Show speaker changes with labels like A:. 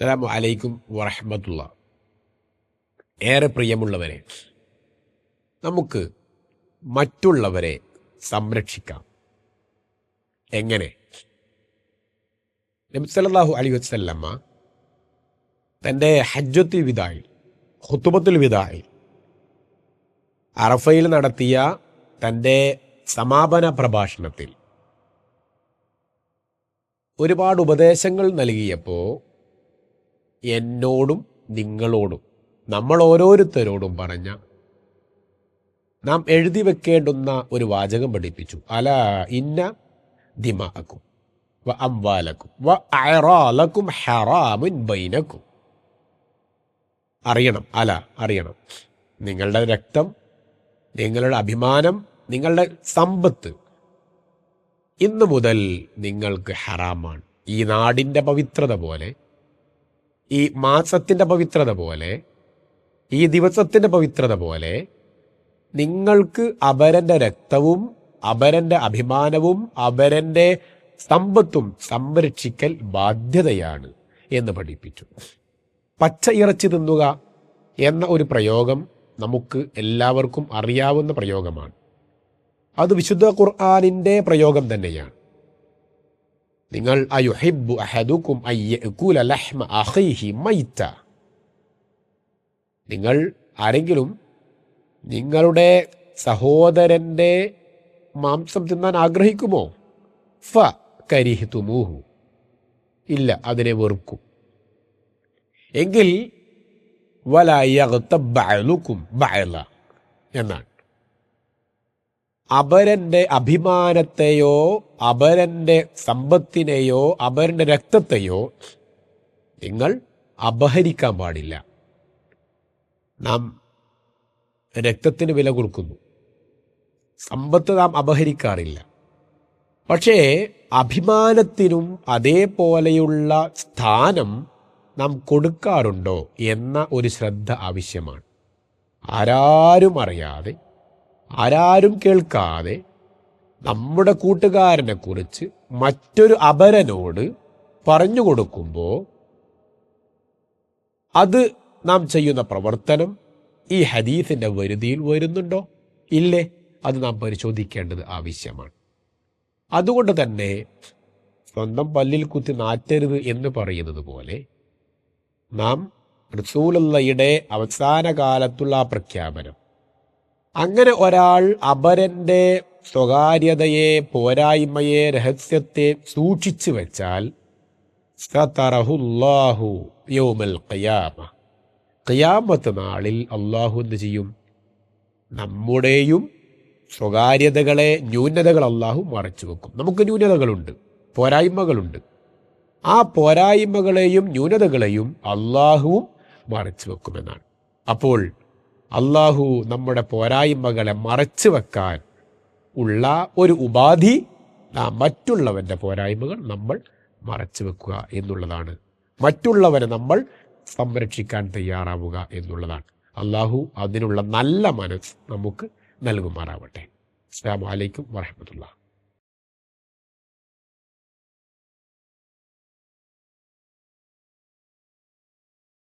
A: അസ്സലാമു വലൈക്കും വറഹമത്തുള്ള. ഏറെ പ്രിയമുള്ളവരെ നമുക്ക് മറ്റുള്ളവരെ സംരക്ഷിക്കാം. എങ്ങനെ? നബി അലി വസല്ലമ്മ തന്റെ ഹജ്ജത്തുൽ വിദായിൽ ഹുത്തുബത്തുൽ വിദായിൽ അറഫയിൽ നടത്തിയ തന്റെ സമാപന പ്രഭാഷണത്തിൽ ഒരുപാട് ഉപദേശങ്ങൾ നൽകിയപ്പോൾ എന്നോടും നിങ്ങളോടും നമ്മൾ ഓരോരുത്തരോടും പറഞ്ഞ നാം എഴുതി വെക്കേണ്ടുന്ന ഒരു വാചകം പഠിപ്പിച്ചു. അല ഇന്ന ദിമാക്കും വ അംവാലക്കും വ അയറാലക്കും ഹറാമുൻ ബൈനക്കും. അറിയണം അല അറിയണം. നിങ്ങളുടെ രക്തം നിങ്ങളുടെ അഭിമാനം നിങ്ങളുടെ സമ്പത്ത് ഇന്നു മുതൽ നിങ്ങൾക്ക് ഹറാമാണ്. ഈ നാടിന്റെ പവിത്രത പോലെ ഈ മാസത്തിന്റെ പവിത്രത പോലെ ഈ ദിവസത്തിന്റെ പവിത്രത പോലെ നിങ്ങൾക്ക് അപരന്റെ രക്തവും അപരന്റെ അഭിമാനവും അപരന്റെ സമ്പത്തും സംരക്ഷിക്കൽ ബാധ്യതയാണ് എന്ന് പഠിപ്പിച്ചു. പച്ച ഇറച്ചി തിന്നുക എന്ന ഒരു പ്രയോഗം നമുക്ക് എല്ലാവർക്കും അറിയാവുന്ന പ്രയോഗമാണ്. അത് വിശുദ്ധ ഖുർആാനിന്റെ പ്രയോഗം തന്നെയാണ്. നിങ്ങൾ അയുഹിബു അഹദുക്കും അയ്യകൂല ലഹ്മ അഖീഹി മൈത്ത. നിങ്ങൾ ആരെങ്കിലും നിങ്ങളുടെ സഹോദരന്റെ മാംസം തിന്നാൻ ആഗ്രഹിക്കുമോ? ഫ കരിഹിത്തുമൂഹു ഇല്ല അതിനെ വെറുക്കും. എങ്കിൽ വലായകുത്ത ബയലുക്കും ബയല എന്നാണ്. അപരന്റെ അഭിമാനത്തെയോ അപരന്റെ സമ്പത്തിനെയോ അപരന്റെ രക്തത്തെയോ നിങ്ങൾ അപഹരിക്കാൻ പാടില്ല. നാം രക്തത്തിന് വില കൊടുക്കുന്നു. സമ്പത്ത് നാം അപഹരിക്കാറില്ല. പക്ഷേ അഭിമാനത്തിനും അതേപോലെയുള്ള സ്ഥാനം നാം കൊടുക്കാറുണ്ടോ എന്ന ഒരു ശ്രദ്ധ ആവശ്യമാണ്. ആരാരും അറിയാതെ ആരാരും കേൾക്കാതെ നമ്മുടെ കൂട്ടുകാരനെ കുറിച്ച് മറ്റൊരു അപരനോട് പറഞ്ഞു കൊടുക്കുമ്പോൾ അത് നാം ചെയ്യുന്ന പ്രവർത്തനം ഈ ഹദീസിന്റെ വരുതിയിൽ വരുന്നുണ്ടോ? ഇല്ലേ? അത് നാം പരിശോധിക്കേണ്ടത് ആവശ്യമാണ്. അതുകൊണ്ട് തന്നെ സ്വന്തം പല്ലിൽ കുത്തി നാറ്റരുത് എന്ന് പറയുന്നത് പോലെ നാം റസൂലുള്ളയുടെ അവസാന കാലത്തുള്ള ആ പ്രഖ്യാപനം അങ്ങനെ ഒരാൾ അപരന്റെ സ്വകാര്യതയെ പോരായ്മയെ രഹസ്യത്തെ സൂക്ഷിച്ചു വെച്ചാൽ സതറഹുല്ലാഹു നാളിൽ അള്ളാഹു എന്ത് ചെയ്യും? നമ്മുടെയും സ്വകാര്യതകളെ ന്യൂനതകൾ അള്ളാഹു മറച്ചു വെക്കും. നമുക്ക് ന്യൂനതകളുണ്ട് പോരായ്മകളുണ്ട്. ആ പോരായ്മകളെയും ന്യൂനതകളെയും അള്ളാഹുവും മറച്ചു വെക്കുമെന്നാണ്. അപ്പോൾ അള്ളാഹു നമ്മുടെ പോരായ്മകളെ മറച്ചു വെക്കാൻ ഉള്ള ഒരു ഉപാധി മറ്റുള്ളവന്റെ പോരായ്മകൾ നമ്മൾ മറച്ചു വെക്കുക എന്നുള്ളതാണ്. മറ്റുള്ളവരെ നമ്മൾ സംരക്ഷിക്കാൻ തയ്യാറാവുക എന്നുള്ളതാണ്. അള്ളാഹു അതിനുള്ള നല്ല മനസ്സ് നമുക്ക് നൽകുമാറാവട്ടെ. അസ്സാം വലൈക്കും വാഹമത്തുള്ള